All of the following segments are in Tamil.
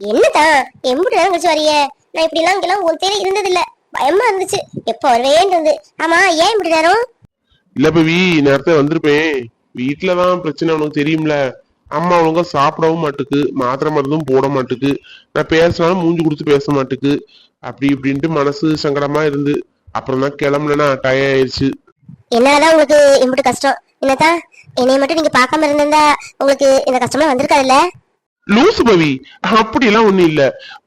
என்னதான் எம்புட்டு நேரம் கழிச்சு வரிய நான் இப்படி எல்லாம் இங்கெல்லாம் ஒரு தேரை இருந்தது இல்ல பயமா இருந்துச்சு. எப்ப வருவேன்னு இருந்து ஆமா ஏன் இப்படி நேரம்? இல்ல பவி நேரத்தை வந்திருப்பேன். வீட்டுலதான் பிரச்சனை உனக்கு தெரியும்ல. அம்மா ஒழுங்கா சாப்பிடவும் மாட்டுக்கு மாத்திரை மருந்தும் போட மாட்டுக்கு நான் பேசினாலும் மூஞ்சி கொடுத்து பேச மாட்டுக்கு. அப்படி இப்படின்ட்டு மனசு சங்கடமா இருந்து. அப்புறம் தான் கிளம்புனா டயம் ஆயிடுச்சு என்னதான் உங்களுக்கு இம்புட்டு கஷ்டம். என்னதான் என்னைய மட்டும் நீங்க பார்க்காம இருந்திருந்தா உங்களுக்கு இந்த கஷ்டமே வந்திருக்காதுல்ல? லூசு பவி. அப்படியெல்லாம் ஒண்ணும் இல்ல.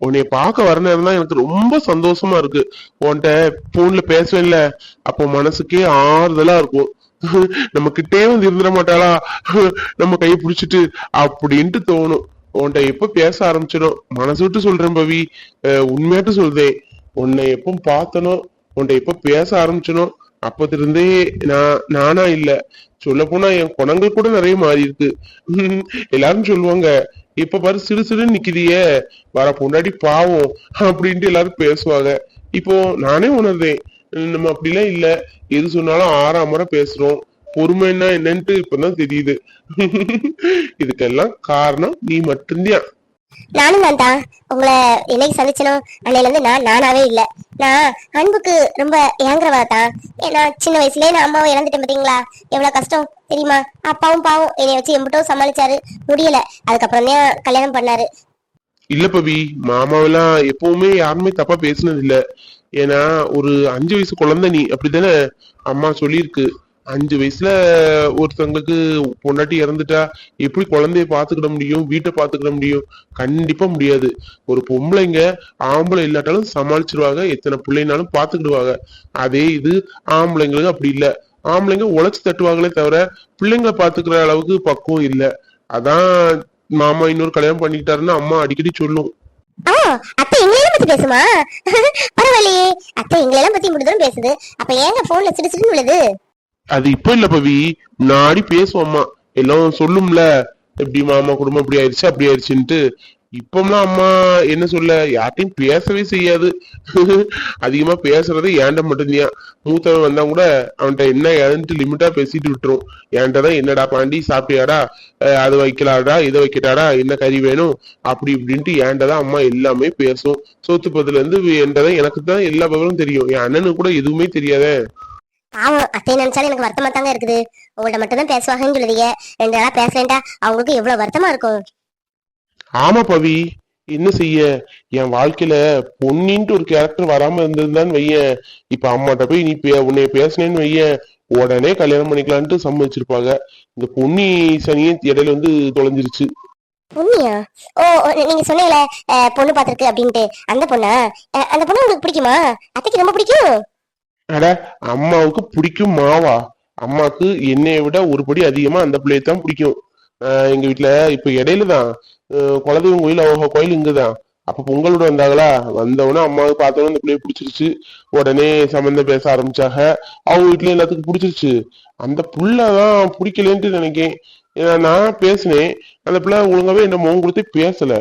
உன்னைய பார்க்க வர நேரம் தான் எனக்கு ரொம்ப சந்தோஷமா இருக்கு. உன்கிட்ட போன்ல பேசுவேன்ல. அப்போ மனசுக்கே ஆறுதலா இருக்கும். நம்ம கிட்டே வந்து இருந்துட மாட்டாளா? நம்ம கையை பிடிச்சிட்டு அப்படின்ட்டு தோணும். உன்கிட்ட எப்ப பேச ஆரம்பிச்சிடும்? மனசு விட்டு சொல்றேன் பவி. அஹ் உண்மையாட்டு சொல்றேன். உன்னை எப்போ பார்த்தனோ உன்கிட்ட எப்ப பேச ஆரம்பிச்சனோ அப்பத்திருந்தே நான் நானா இல்ல. சொல்ல போனா என் குணங்கள் கூட நிறைய மாறி இருக்கு எல்லாரும் சொல்லுவாங்க இப்ப பாரு சிடு சிடுன்னு நிக்கிறியே வர பொண்டாடி பாவம் அப்படின்ட்டு எல்லாரும் பேசுவாங்க. இப்போ நானே உணர்றேன். நம்ம அப்படிலாம் இல்ல. எது சொன்னாலும் ஆறாம் முறை பேசுறோம். பொறுமைன்னா என்னன்ட்டு இப்பதான் தெரியுது. இதுக்கெல்லாம் காரணம் நீ மட்டும்தான். நானும் தான் தான் உங்களை என்னைக்கு சந்திச்சனோ அன்னையில இருந்து நான் நானாவே இல்ல. நான் அன்புக்கு ரொம்ப ஏங்குறவா தான் ஏன்னா சின்ன வயசுலயே நான் அம்மாவை இழந்துட்டேன் பாத்தீங்களா? எவ்வளவு கஷ்டம் தெரியுமா? அப்பாவும் பாவம் என்னை வச்சு எம்பிட்டோ சமாளிச்சாரு. முடியல. அதுக்கப்புறம் தான் கல்யாணம் பண்ணாரு. இல்ல பவி மாமாவெல்லாம் எப்பவுமே யாருமே தப்பா பேசினது இல்ல ஏன்னா ஒரு அஞ்சு வயசு குழந்தை நீ. அப்படித்தானே அம்மா சொல்லியிருக்கு. அஞ்சு வயசுல ஒருத்தவங்களுக்கு பொண்டாட்டி இறந்துட்டா எப்படி குழந்தைய பாத்துக்கிட முடியும்? வீட்டை பாத்துக்கிட முடியும்? கண்டிப்பா முடியாது. ஒரு பொம்பளைங்க ஆம்பளை இல்லாட்டாலும் சமாளிச்சிருவாங்க. எத்தனை பிள்ளைனாலும் பாத்துக்கிடுவாங்க அதே இது ஆம்பளைங்களுக்கு அப்படி இல்ல. ஆம்பளைங்க உழைச்சு தட்டுவாங்களே தவிர பிள்ளைங்களை பாத்துக்கிற அளவுக்கு பக்குவம் இல்ல. அதான் மாமா இன்னொரு கல்யாணம் பண்ணிக்கிட்டாருன்னு அம்மா அடிக்கடி சொல்லும். ஆ அத்தை பத்தி பேசுமா? பரவாயில்லையே. அத்தை எங்களையும் பத்தி இப்படி பேசுது. அப்ப ஏங்க போன்ல சிடு சிடுன்னு விழுது அது இப்ப இல்ல பவி. நாடி பேசுவோம் அம்மா. எல்லாம் சொல்லும்ல. எப்படி மாமா குடும்பம் இப்படி ஆயிடுச்சு அப்படி ஆயிடுச்சுன்ட்டு. இப்பம்லாம் அம்மா என்ன சொல்ல யார்ட்டையும் பேசவே செய்யாது. அதிகமா பேசுறது ஏன்ட மட்டும்தான் மூத்தவன் வந்தா கூட அவன்கிட்ட என்ன ஏதுன்ட்டு லிமிட்டா பேசிட்டு விட்டுரும். ஏன்ட்டதான் என்னடா பாண்டி சாப்பிட்டியாடா? அது வைக்கலாடா இதை வைக்கட்டாடா? என்ன கறி வேணும்? அப்படி இப்படின்ட்டு ஏன்டதான் அம்மா எல்லாமே பேசும். சோத்துப்பதுல இருந்து என்றதான் எனக்கு தான் எல்லா விவரம் தெரியும். என் அண்ணனுக்கு கூட எதுவுமே தெரியாதே. பாவம் அத்தை நினைச்சாலும் எனக்கு வருத்தமா தாங்க இருக்குது. உங்கள்ட்ட மட்டும் தான் பேசுவாங்கன்னு சொல்லுதீங்க. ரெண்டு நாளா பேசுறேன்டா அவங்களுக்கு எவ்வளவு வருத்தமா இருக்கும்? ஆமா பவி. என்ன செய்ய? என் வாழ்க்கையில பொன்னின்ட்டு ஒரு கேரக்டர் வராம இருந்திருந்தான்னு வையேன் இப்ப அம்மாட்ட போய் நீ உன்னைய பேசினேன்னு வையேன் உடனே கல்யாணம் பண்ணிக்கலான்ட்டு சம்மதிச்சிருப்பாங்க. இந்த பொன்னி சனியே இடையில வந்து தொலைஞ்சிருச்சு. பொண்ணியா ஓ நீங்க சொன்னீங்களே பொண்ணு பாத்திருக்கு அப்படின்ட்டு. அந்த பொண்ணா? அந்த பொண்ணு உங்களுக்கு பிடிக்குமா? அத்தைக்கு ரொம்ப பிடிக்கும்? அட அம்மாவுக்கு பிடிக்கும் மாவா. அம்மாவுக்கு என்னைய விட ஒரு படி அதிகமா அந்த பிள்ளையை தான் பிடிக்கும். எங்க வீட்டுல இப்ப இடையில தான் குலதெய்வம் கோயில் அவங்க கோயில் இங்கதான். அப்ப பொங்கலோட வந்தாங்களா? வந்தவொடனே அம்மாவுக்கு பார்த்தவொடனே அந்த பிள்ளைய பிடிச்சிருச்சு. உடனே சம்மந்தம் பேச ஆரம்பிச்சாங்க. அவங்க வீட்டுல எல்லாத்துக்கும் பிடிச்சிருச்சு. அந்த புள்ளதான் பிடிக்கலன்ட்டு நினைக்கேன். ஏன்னா நான் பேசினேன். அந்த பிள்ளை ஒழுங்காவே என்ன முகம் கொடுத்து பேசல.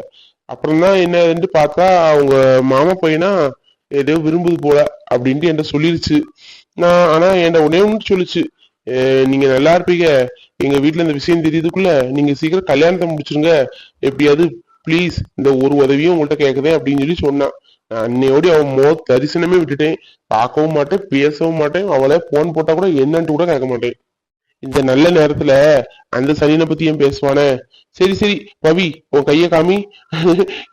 அப்புறம் தான் என்னன்னு பார்த்தா அவங்க மாமா பையனா ஏதோ விரும்புது போல அப்படின்ட்டு என்கிட்ட சொல்லிருச்சு. நான் ஆனா என்கிட்ட உடனே ஒன்று சொல்லுச்சு. நீங்க நல்லா இருப்பீங்க. எங்க வீட்டுல இந்த விஷயம் தெரியுதுக்குள்ள நீங்க சீக்கிரம் கல்யாணத்தை முடிச்சிருங்க. எப்படியாவது ப்ளீஸ் இந்த ஒரு உதவியும் உங்கள்கிட்ட கேக்குதே அப்படின்னு சொல்லி சொன்னான். நான் அன்னையோட அவன் மோ தரிசனமே விட்டுட்டேன். பார்க்கவும் மாட்டேன் பேசவும் மாட்டேன். அவளை போன் போட்டா கூட என்னன்ட்டு கூட கேட்க மாட்டேன். இந்த நல்ல நேரத்துல அந்த சனியனை பத்தி ஏன் பேசுவானே. சரி சரி பவி உன் கைய காமி.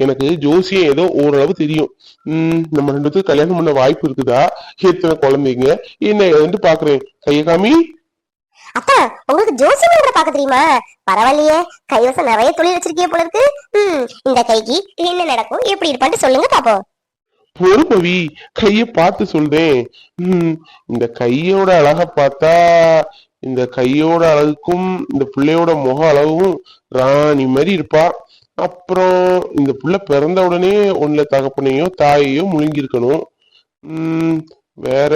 எனக்கு ஜோசியம் ஏதோ ஓரளவு தெரியும். உம் நம்ம ரெண்டு பேத்துக்கு கல்யாணம் பண்ண வாய்ப்பு இருக்குதா? எத்தனை குழந்தைங்க? என்ன ஏதுன்ட்டு பாக்குறேன். கைய காமி. அத்தா உங்களுக்கு ஜோசியம் கூட பார்க்க தெரியுமா? பரவாயில்லையே. கைவசம் நிறைய தொழில் வச்சிருக்கீங்க போல இருக்கு. ம் இந்த கைக்கு என்ன நடக்கும் எப்படி இருப்பான்ட்டு சொல்லுங்க பாப்போம். பொறு பவி கைய பார்த்து சொல்றேன். உம் இந்த கையோட அழக பார்த்தா இந்த கையோட அழகுக்கும் இந்த பிள்ளையோட முக அழகும் ராணி மாதிரி இருப்பா. அப்புறம் இந்த புள்ள பிறந்த உடனே ஒண்ணுல தகப்பனையோ தாயையோ முழுங்கியிருக்கணும். உம் வேற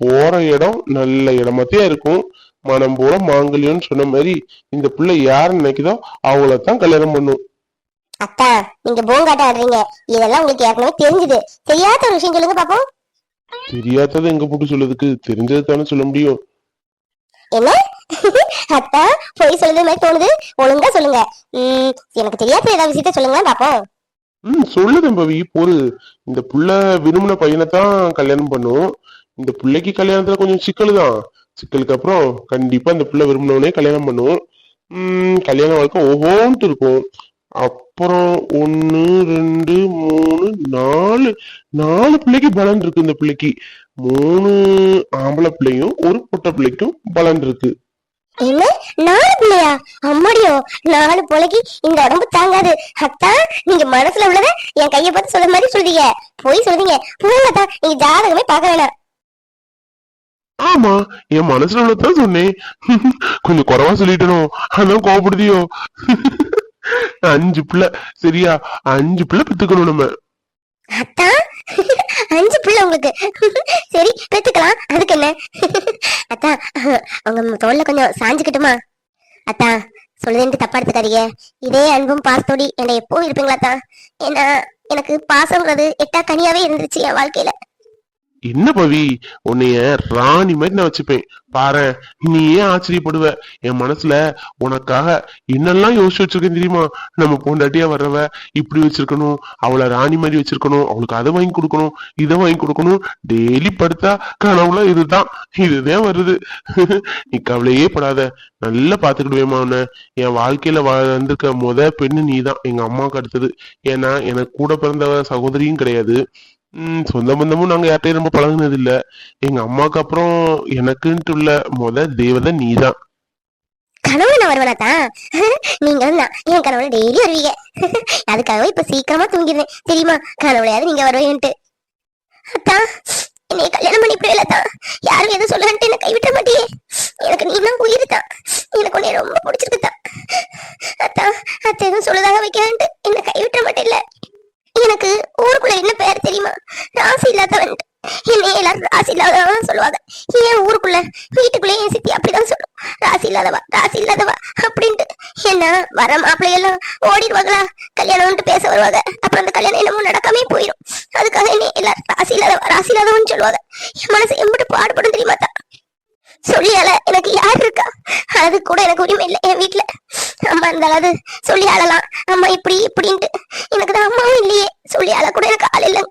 போற இடம் நல்ல இடமாத்தே இருக்கும். மனம் போல மாங்கல்யம்னு சொன்ன மாதிரி இந்த பிள்ளை யார் நினைக்குதோ அவங்களத்தான் கல்யாணம் பண்ணும். அத்தா நீங்க போங்காட்ட ஆடுறீங்க இதெல்லாம் உங்களுக்கு ஏற்கனவே தெரிஞ்சுது. தெரியாத ஒரு விஷயம் சொல்லுங்க பாப்போம். தெரியாததை எங்க போட்டு சொல்லுறதுக்கு தெரிஞ்சது தானே சொல்ல முடியும். என்ன? அத்தா பொய் சொல்லுது மாதிரி தோணுது. ஒழுங்கா சொல்லுங்க. உம் எனக்கு தெரியாத ஏதாவது விஷயத்த சொல்லுங்க பாப்போம். ம் சொல்லு பவி பொறு. இந்த புள்ள விரும்பின பையனை தான் கல்யாணம் பண்ணும். இந்த பிள்ளைக்கு கல்யாணத்துல கொஞ்சம் சிக்கல் தான். சிக்கலுக்கு அப்புறம் கண்டிப்பா இந்த பிள்ளை விரும்பினவனே கல்யாணம் பண்ணும். உம் கல்யாண வாழ்க்கை ஒவ்வொன்ட்டு இருக்கும். அப்புறம் ஒன்னு ரெண்டு மூணு நாலு. நாலு பிள்ளைக்கு பலன் இருக்கு இந்த பிள்ளைக்கு. மூணு ஆம்பளை பிள்ளையும் ஒரு பொட்டை பிள்ளைக்கும் பலன் இருக்கு. என்ன? நாலு பிள்ளையா? அம்மாடியோ நாலு பிள்ளைக்கு இந்த உடம்பு தாங்காது. அத்தா நீங்க மனசுல உள்ளத என் கைய பார்த்து சொல்ற மாதிரி சொல்றீங்க. போய் சொல்றீங்க போங்க அத்தா. நீங்க ஜாதகமே பார்க்க வேணாம். ஆமா என் மனசுல உள்ளதான் சொன்னேன். கொஞ்சம் குறைவா சொல்லிட்டனோ? அதான் கோபப்படுதியோ அஞ்சு பிள்ளை. சரியா? அஞ்சு பிள்ளை பெத்துக்கணும் நம்ம. அத்தா அஞ்சு பிள்ளை உங்களுக்கு. சரி பெத்துக்கலாம். அதுக்கு என்ன? அத்தா உங்க தோல்ல கொஞ்சம் சாஞ்சுக்கிட்டுமா? அத்தா சொல்லுதேன்ட்டு தப்பா எடுத்துக்காதீங்க. இதே அன்பும் பாசத்தோடி என்னை எப்பவும் இருப்பீங்களாத்தா ஏன்னா எனக்கு பாசங்கிறது எட்டா கனியாவே இருந்துச்சு என் வாழ்க்கையில. என்ன பவி? உன்னைய ராணி மாதிரி நான் வச்சுப்பேன். பாரு நீ ஏன் ஆச்சரியப்படுவ. என் மனசுல உனக்காக என்னெல்லாம் யோசிச்சு வச்சிருக்கேன் தெரியுமா? நம்ம பொண்டாட்டியா வர்றவ இப்படி வச்சிருக்கணும் அவளை ராணி மாதிரி வச்சிருக்கணும் அவளுக்கு அதை வாங்கி கொடுக்கணும் இதை வாங்கி கொடுக்கணும். டெய்லி படுத்தா கனவுல இதுதான். இதுதான் வருது. நீ கவலையே படாத. நல்லா பாத்துக்கிடுவேமா உன்னை என் வாழ்க்கையில வந்திருக்க முத பெண்ணு நீதான். எங்க அம்மாவுக்கு அடுத்தது. ஏன்னா எனக்கு கூட பிறந்த சகோதரியும் கிடையாது. உம் சொந்த பந்தமும் நாங்க யார்ட்டையும் ரொம்ப பழகினது இல்ல எங்க அம்மாக்கு அப்புறம் எனக்குன்ட்டு உள்ள முத தேவதை நீதான். கனவுல நான் வருவேனா தான் நீங்க தான். என் கனவுல டெய்லி வருவீங்க. அதுக்காகவே இப்ப சீக்கிரமா தூங்கிடுவேன் தெரியுமா? கனவுலையாவது நீங்க வருவீன்ட்டு. அத்தா என்னை கல்யாணம் பண்ணி இப்படி தான் யாரும் எதுவும் சொல்லன்ட்டு என்ன கைவிட்ட மாட்டியே. எனக்கு நீ தான் உயிர் தான் எனக்கு உன்னை ரொம்ப பிடிச்சிருக்கு தான் அத்தான் அத்தை எதுவும் சொல்லுதாக வைக்கலான்ட்டு என்ன கைவிட்ட மாட்டேல்ல எனக்கு ஊருக்குள்ள என்ன பேர் தெரியுமா ராசி இல்லாதவன் என்னை எல்லாரும் ராசி இல்லாதவன் சொல்லுவாங்க ஏன் ஊருக்குள்ள வீட்டுக்குள்ளே என் சித்தி அப்படிதான் சொல்லும் ராசி இல்லாதவா ராசி இல்லாதவா அப்படின்ட்டு என்ன வர மாப்பிள்ளையெல்லாம் ஓடிடுவாங்களா? கல்யாணம்ட்டு பேச வருவாங்க. அப்புறம் அந்த கல்யாணம் என்னமோ நடக்காமே போயிடும். அதுக்காக என்ன எல்லாரும் ராசி இல்லாத ராசி இல்லாதவன்னு சொல்லுவாங்க. என் மனசு எம்பிட்டு பாடுபடும் தெரியுமா தான் சொல்லியால எனக்கு யார் இருக்கா? அது கூட எனக்கு உரிமை இல்லை என் வீட்டுல அம்மா இருந்தாலும் சொல்லி அழலாம் அம்மா இப்படி இப்படின்ட்டு. எனக்கு தான் அம்மாவும் இல்லையே. சொல்லி அழ கூட எனக்கு ஆள் இல்லை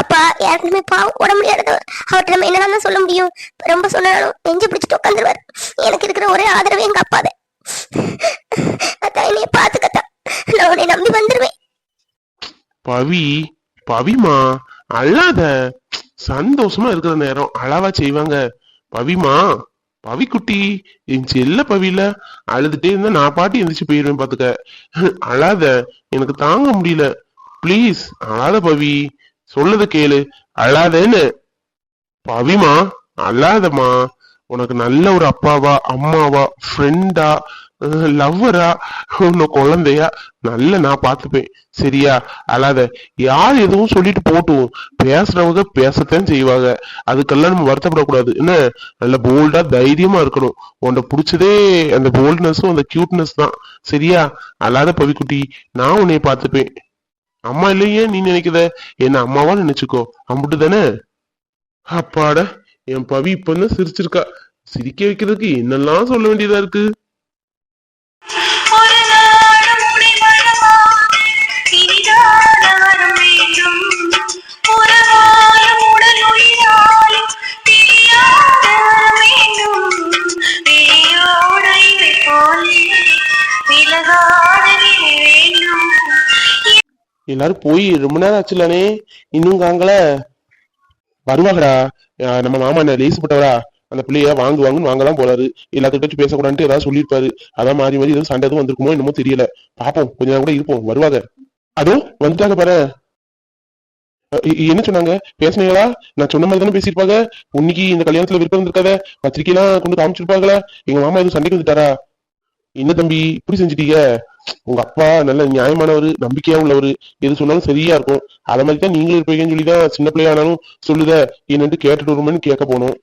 அப்பா யாருக்குமே பாவம் உட முடியாத அவர்கிட்ட நம்ம என்னதான் சொல்ல முடியும். ரொம்ப சொன்னாலும் நெஞ்சு பிடிச்சிட்டு உட்காந்துருவாரு. எனக்கு இருக்கிற ஒரே ஆதரவு எங்க அப்பாத அதான் என்னைய பாத்துக்கத்தா. நான் உன்னை நம்பி வந்துருவேன். பவி பவிமா அழாத. சந்தோஷமா இருக்கிற நேரம் அழவா செய்வாங்க. பவிமா பவி குட்டி என் செல்ல பவில அழுதுட்டே இருந்தா நான் பாட்டி எந்திரிச்சு போயிருவேன் பாத்துக்க. அழாத எனக்கு தாங்க முடியல. ப்ளீஸ் அழாத பவி. சொல்லுத கேளு. அழாதேன்னு. பவிமா அழாதம்மா. உனக்கு நல்ல ஒரு அப்பாவா அம்மாவா ஃப்ரெண்டா லவ்வரா உன்னை குழந்தையா நல்ல நான் பார்த்துப்பேன். சரியா? அல்லாத யார் எதுவும் சொல்லிட்டு போட்டும். பேசுறவங்க பேசத்தான் செய்வாங்க. அதுக்கெல்லாம் நம்ம வருத்தப்படக்கூடாது. என்ன? நல்ல போல்டா தைரியமா இருக்கணும். உன்னை பிடிச்சதே அந்த போல்ட்னஸும் அந்த கியூட்னஸ் தான். சரியா? அல்லாத பவிக்குட்டி. நான் உன்னைய பார்த்துப்பேன். அம்மா இல்லையே நீ நினைக்கிறத என்ன அம்மாவா நினைச்சுக்கோ. அம்புட்டு தானே? அப்பாட. என் பவி இப்ப சிரிச்சிருக்கா. சிரிக்க வைக்கிறதுக்கு என்னெல்லாம் சொல்ல வேண்டியதா இருக்கு? எல்லாரும் போய் ரொம்ப நேரம் ஆச்சுலானே இன்னும் காங்கல. வருவாங்கடா. நம்ம மாமா என்ன லேசுப்பட்டவரா அந்த பிள்ளைய வாங்கு வாங்குன்னு வாங்கலாம் போறாரு எல்லாத்துக்கிட்ட வச்சு பேசக்கூடாதுன்ட்டு ஏதாவது சொல்லியிருப்பாரு. அதான் மாறி மாறி எதுவும் சண்டை எதுவும் வந்திருக்குமோ என்னமோ தெரியல. பாப்போம். கொஞ்ச நேரம் கூட இருப்போம். வருவாங்க. அதோ வந்துட்டாங்க பாரு. என்ன சொன்னாங்க? பேசுனீங்களா? நான் சொன்ன மாதிரி தானே பேசியிருப்பாங்க. இன்னைக்கு இந்த கல்யாணத்துல விருப்பம் இருந்திருக்காத. பத்திரிக்கைலாம் கொண்டு காமிச்சிருப்பாங்களா. எங்க மாமா எதுவும் சண்டைக்கு வந்துட்டாரா? என்ன தம்பி? இப்படி செஞ்சிட்டீங்க. உங்க அப்பா நல்ல நியாயமானவர் நம்பிக்கையா உள்ளவர் எது சொன்னாலும் சரியா இருக்கும். அத மாதிரி தான் நீங்களும் இருப்பீங்கன்னு சொல்லி தான் சின்ன பிள்ளையானாலும் சொல்லுத. என்னன்ட்டு கேட்டுட்டு வருமான்னு கேட்க போனோம்.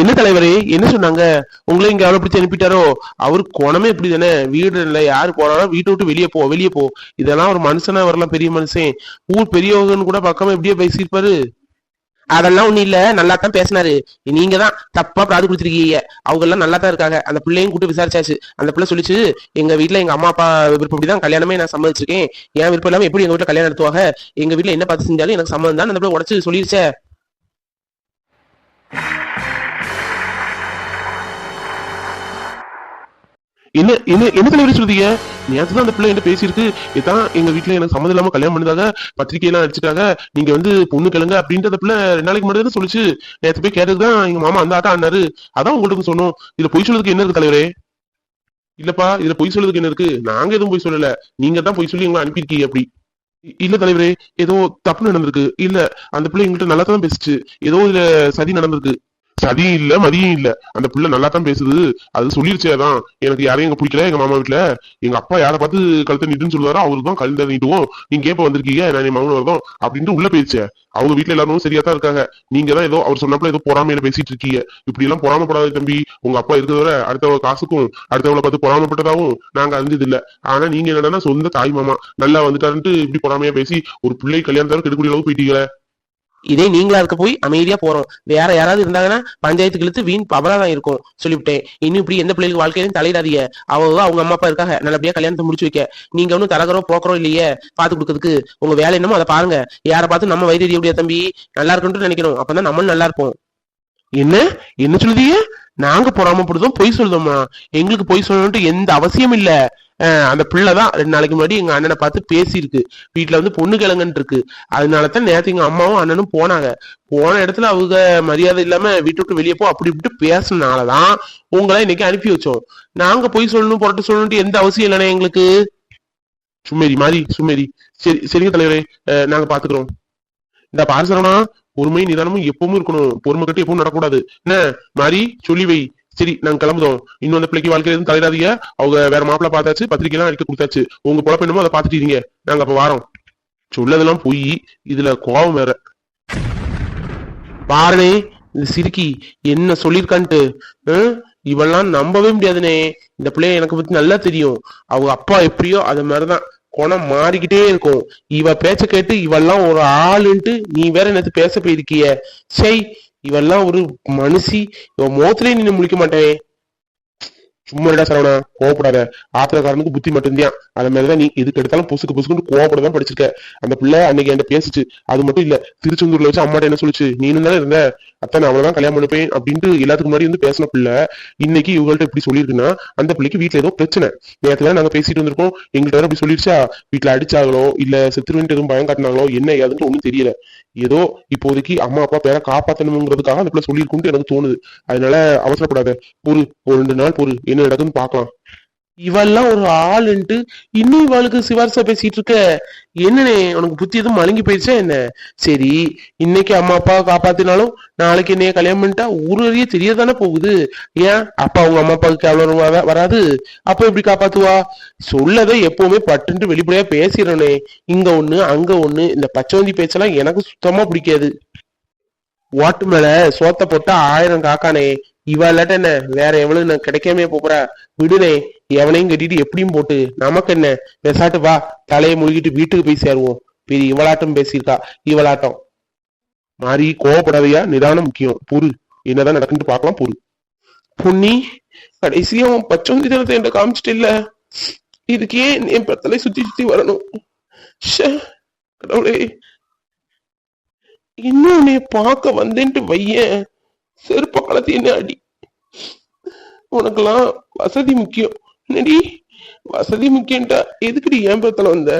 என்ன தலைவரே? என்ன சொன்னாங்க? உங்களை இங்க அவளை பிடிச்சி அனுப்பிட்டாரோ? அவரு குணமே இப்படி தானே வீடு இல்லை யாரு போனாலும் வீட்டை விட்டு வெளியே போ வெளியே போ. இதெல்லாம் ஒரு மனுஷனா வரலாம் பெரிய மனுஷன். ஊர் பெரியவங்கன்னு கூட பக்கமா எப்படியே பேசியிருப்பாரு. அதெல்லாம் ஒண்ணு இல்ல. நல்லா தான் பேசினாரு. நீங்க தான் தப்பா பிராது கொடுத்துருக்கீங்க. அவங்க எல்லாம் நல்லா தான் இருக்காங்க. அந்த பிள்ளையும் கூட்டு விசாரிச்சாச்சு. அந்த பிள்ளை சொல்லிச்சு எங்க வீட்டுல எங்க அம்மா அப்பா விருப்பப்படி தான் கல்யாணமே நான் சம்மதிச்சிருக்கேன். என் விருப்பம் இல்லாம எப்படி எங்க வீட்டுல கல்யாணம் நடத்துவாங்க? எங்க வீட்டுல என்ன பார்த்து செஞ்சாலும் எனக்கு சம்மதம் தான். அந்த பிள்ளை உடச்சு சொல்லிருச்சே. என்ன என்ன என்ன தலைவரி சொல்றீங்க? நேற்று தான் அந்த பிள்ளை என்ன பேசியிருக்கு. இதான் எங்க வீட்டுல எனக்கு சம்மந்தம் இல்லாம கல்யாணம் பண்ணதாக பத்திரிக்கை எல்லாம் அடிச்சுட்டாங்க. நீங்க வந்து பொண்ணு கிளங்க அப்படின்ற அந்த பிள்ளை ரெண்டு நாளைக்கு முன்னாடி சொல்லிச்சு. நேற்று போய் கேட்டதுதான் எங்க மாமா அந்த ஆட்டம் ஆனாரு அதான் உங்களுக்கு சொன்னோம். இதுல பொய் சொல்றதுக்கு என்ன இருக்கு தலைவரே? இல்லப்பா இதுல பொய் சொல்றதுக்கு என்ன இருக்கு? நாங்க எதுவும் பொய் சொல்லல. நீங்க தான் பொய் சொல்லி எங்களை அனுப்பியிருக்கீங்க அப்படி. இ- இல்ல தலைவரே ஏதோ தப்பு நடந்திருக்கு. இல்ல அந்த பிள்ளை எங்கள்கிட்ட நல்லா தான் பேசுச்சு. ஏதோ இதுல சதி நடந்திருக்கு. சதியும் இல்ல மதியும் இல்ல. அந்த பிள்ளை நல்லா தான் பேசுது. அது சொல்லிருச்சே அதான். எனக்கு யாரையும் எங்க பிடிக்கல எங்க மாமா வீட்டுல எங்க அப்பா யாரை பார்த்து கழுத்தை நீட்டுன்னு சொல்லுவாரோ அவருக்கு தான் கழுத்தை நீட்டுவோம். நீங்க கேப்ப வந்திருக்கீங்க? நான் என் மகன் வரதும் அப்படின்ட்டு உள்ள போயிருச்சே. அவங்க வீட்டுல எல்லாரும் சரியா தான் இருக்காங்க. நீங்க தான் ஏதோ அவர் சொன்னப்பல ஏதோ பொறாமையில பேசிட்டு இருக்கீங்க. இப்படி எல்லாம் பொறாமப்படாத தம்பி. உங்க அப்பா இருக்கிறத அடுத்தவங்க காசுக்கும் அடுத்தவங்களை பார்த்து பொறாமப்பட்டதாகவும் நாங்க அறிஞ்சது இல்ல. ஆனா நீங்க என்னன்னா சொந்த தாய் மாமா. நல்லா வந்துட்டாருன்ட்டு இப்படி பொறாமையா பேசி ஒரு பிள்ளை கல்யாணத்தாலும் கெடுக்கூடிய அளவுக்கு போயிட்டீங்களே. இதே நீங்களா இருக்க போய் அமைதியா போறோம். வேற யாராவது இருந்தாங்கன்னா பஞ்சாயத்துக்கு இழுத்து வீண் அபராதம் இருக்கும் சொல்லிவிட்டேன். இன்னும் இப்படி எந்த பிள்ளைகளுக்கு வாழ்க்கையிலும் தலையிடாதீங்க. அவங்க அவங்க அம்மா அப்பா இருக்காங்க. நல்லபடியா கல்யாணத்தை முடிச்சு வைக்க. நீங்க ஒன்றும் தரகரோ போக்குறோம் இல்லையே பாத்து கொடுக்கறதுக்கு. உங்க வேலை என்னமோ அதை பாருங்க. யாரை பார்த்து நம்ம வயிறு எறிய தம்பி நல்லா இருக்குன்ட்டு நினைக்கணும். அப்பதான் நம்மளும் நல்லா இருப்போம். என்ன? என்ன சொல்லுதீங்க? நாங்க பொறாமப்படுதோம் பொய் சொல்லுதோமா எங்களுக்கு பொய் சொல்லணும்ட்டு எந்த அவசியம் இல்லை. அந்த பிள்ளை தான் ரெண்டு நாளைக்கு முன்னாடி எங்க அண்ணனை பார்த்து பேசியிருக்கு. வீட்டுல வந்து பொண்ணு கிழங்குன்னு இருக்கு அதனாலதான் நேற்று எங்க அம்மாவும் அண்ணனும் போனாங்க. போன இடத்துல அவங்க மரியாதை இல்லாம வீட்டு விட்டு வெளியே போ அப்படி இப்படி பேசினாலதான் உங்களை இன்னைக்கு அனுப்பி வச்சோம். நாங்க போய் சொல்லணும் புரட்டு சொல்லணும்ட்டு எந்த அவசியம் இல்லைண்ணே எங்களுக்கு. சுமேரி மாறி சுமேரி சரி சரிங்க தலைவரே. நாங்க பாத்துக்கிறோம். இந்த பாரசரவனா பொறுமை நிதானமும் எப்பவும் இருக்கணும். பொறுமை கட்டி எப்பவும் நடக்கூடாது என்ன? மாறி சொல்லி வை. சரி நாங்க கிளம்புதோம். இன்னும் அந்த பிள்ளைக்கு வாழ்க்கையில எதுவும் தலையிடாதீங்க. அவங்க வேற மாப்பிள்ள பார்த்தாச்சு பத்திரிக்கை எல்லாம் அடிக்க கொடுத்தாச்சு. உங்க பொழப்பு என்னமோ அதை பார்த்துட்டு இருங்க. நாங்க அப்ப வாரோம். சொல்லதெல்லாம் போய். இதுல கோபம் வேற. பாருனே இந்த சிரிக்கி என்ன சொல்லியிருக்கான்ட்டு ஹம்? இவெல்லாம் நம்பவே முடியாதுனே. இந்த பிள்ளைய எனக்கு பத்தி நல்லா தெரியும். அவங்க அப்பா எப்படியோ அது மாதிரிதான். குணம் மாறிக்கிட்டே இருக்கும். இவ பேச்ச கேட்டு இவெல்லாம் ஒரு ஆளுன்ட்டு நீ வேற என்னது பேச போயிருக்கிய? சை இவெல்லாம் ஒரு மனுஷி. இவ முகத்திலே நின்று முழிக்க மாட்டேன். சும்மாடா சரவணா கோவப்படாத. ஆத்திரக்காரனுக்கு புத்தி மட்டும்தான் அது மாதிரிதான் நீ எதுக்கு எடுத்தாலும் புசுக்கு பொசுக்குன்னு கோவப்பட தான் படிச்சிருக்க. அந்த பிள்ளை அன்னைக்கு என்கிட்ட பேசுச்சு. அது மட்டும் இல்ல திருச்செந்தூர்ல வச்சு அம்மாட்ட என்ன சொல்லிச்சு? நீனும் தானே இருந்த? அத்தை நான் அவ்வளவுதான் கல்யாணம் பண்ணிப்பேன் அப்படின்ட்டு எல்லாத்துக்கு முன்னாடி வந்து பேசின பிள்ளை இன்னைக்கு இவங்கள்ட்ட இப்படி சொல்லியிருக்குன்னா அந்த பிள்ளைக்கு வீட்டுல ஏதோ பிரச்சனை. நேரத்துல நாங்க பேசிட்டு வந்திருக்கோம். எங்கள்கிட்ட வேற இப்படி சொல்லிருச்சா? வீட்டுல அடிச்சாங்களோ? இல்ல செத்துருவன்ட்டு எதுவும் பயம் காட்டினாங்களோ? என்ன ஏதுன்னு ஒண்ணும் தெரியல. ஏதோ இப்போதைக்கு அம்மா அப்பா பேரை காப்பாத்தணுங்கிறதுக்காக அந்த பிள்ளை சொல்லியிருக்கும்னு எனக்கு தோணுது. அதனால அவசரப்படாத. பொறு ஒரு ரெண்டு நாள் பொறு. என்ன நடக்குன்னு பாக்கலாம் இவெல்லாம் ஒரு ஆளுன்ட்டு இன்னும் இவளுக்கு சிவாரிசா பேசிட்டு இருக்க. என்னனே உனக்கு புத்தி எதுவும் மழுங்கி போயிடுச்சா என்ன? சரி இன்னைக்கு அம்மா அப்பாவை காப்பாத்தினாலும் நாளைக்கு என்னைய கல்யாணம் பண்ணிட்டா ஊர் வரையே தெரியதானே போகுது. ஏன்? அப்பா அவங்க அம்மா அப்பாவுக்கு கேவலம் வராது. அப்ப எப்படி காப்பாத்துவா? சொல்லதை எப்பவுமே பட்டுன்ட்டு வெளிப்படையா பேசிடறனே இங்க ஒண்ணு அங்க ஒண்ணு இந்த பச்சவந்தி பேச்செல்லாம் எனக்கு சுத்தமா பிடிக்காது. ஓட்டு மேல சோத்த போட்டா ஆயிரம் காக்கானே. இவா இல்லாட்ட என்ன? வேற எவ்வளவு நான் கிடைக்காம போறா. விடுனே எவனையும் கட்டிட்டு எப்படியும் போட்டு நமக்கு என்ன? பெசாட்டு வா தலையை முழுகிட்டு வீட்டுக்கு போய் சேருவோம். பெரிய இவளாட்டம் பேசியிருக்கா. இவளாட்டம். மாறி கோவப்படாதையா? நிதானம் முக்கியம். பொறு. என்னதான் நடக்குன்னு பார்க்கலாம் பொறு. பொன்னி கடைசியா உன் பச்சோந்தி தினத்தை என்கிட்ட காமிச்சிட்டு இல்ல இதுக்கு ஏன் என் பத்தலை சுத்தி சுத்தி வரணும். கடவுளே. இன்னும் உன்னைய பார்க்க வந்தேன்ட்டு வையன். செருப்ப கலத்தி என்ன அடி உனக்கெல்லாம் வசதி முக்கியம். என்னடி? வசதி முக்கியம்டா எதுக்குடி ஏன் பெத்தல வந்த?